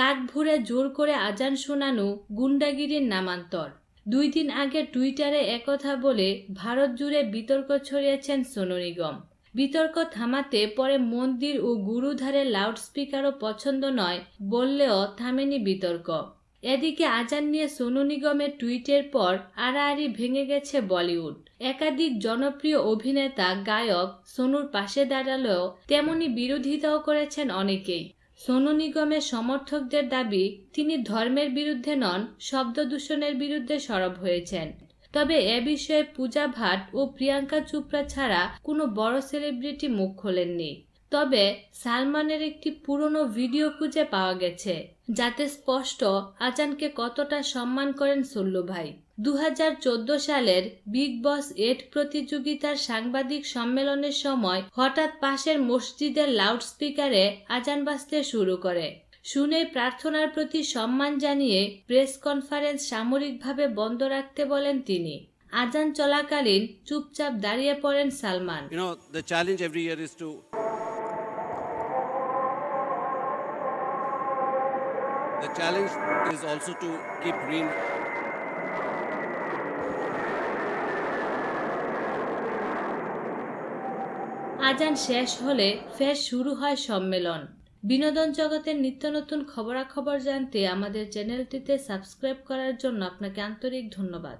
কাক ভুরে জোর করে আজান শোনানো গুন্ডাগিরির নামান্তর। দুই দিন আগে টুইটারে একথা বলে ভারত জুড়ে বিতর্ক ছড়িয়েছেন সোনু নিগম বিতর্ক থামাতে পরে মন্দির ও গুরুধারের লাউডস্পিকারও পছন্দ নয় বললেও থামেনি বিতর্ক। এদিকে আজান নিয়ে সোনু নিগমের টুইটের পর আড়াআড়ি ভেঙে গেছে বলিউড। একাধিক জনপ্রিয় অভিনেতা, গায়ক সোনুর পাশে দাঁড়ালেও তেমনি বিরোধিতাও করেছেন অনেকেই। সোনু নিগমের সমর্থকদের দাবি, তিনি ধর্মের বিরুদ্ধে নন, শব্দ দূষণের বিরুদ্ধে সরব হয়েছেন। তবে এ বিষয়ে পূজা ভাট ও প্রিয়াঙ্কা চোপড়া ছাড়া কোনো বড় সেলিব্রিটি মুখ খোলেননি। তবে সালমানের একটি পুরনো ভিডিও খুঁজে পাওয়া গেছে, যাতে স্পষ্ট আজানকে কতটা সম্মান করেন সল্লু ভাই। দুই হাজার চোদ্দ সালের বিগ বস এট প্রতিযোগিতার সাংবাদিক সম্মেলনের সময় হঠাৎ পাশের মসজিদের লাউডস্পিকারে আজান বাজতে শুরু করে। শুনে প্রার্থনার প্রতি সম্মান জানিয়ে প্রেস কনফারেন্স সামরিকভাবে বন্ধ রাখতে বলেন তিনি। আজান চলাকালীন চুপচাপ দাঁড়িয়ে পড়েন Salman. The challenge is also to keep green. আজান শেষ হলে ফের শুরু হয় সম্মেলন বিনোদন জগতের নিত্য নতুন খবরাখবর জানতে আমাদের চ্যানেলটিতে সাবস্ক্রাইব করার জন্য আপনাকে আন্তরিক ধন্যবাদ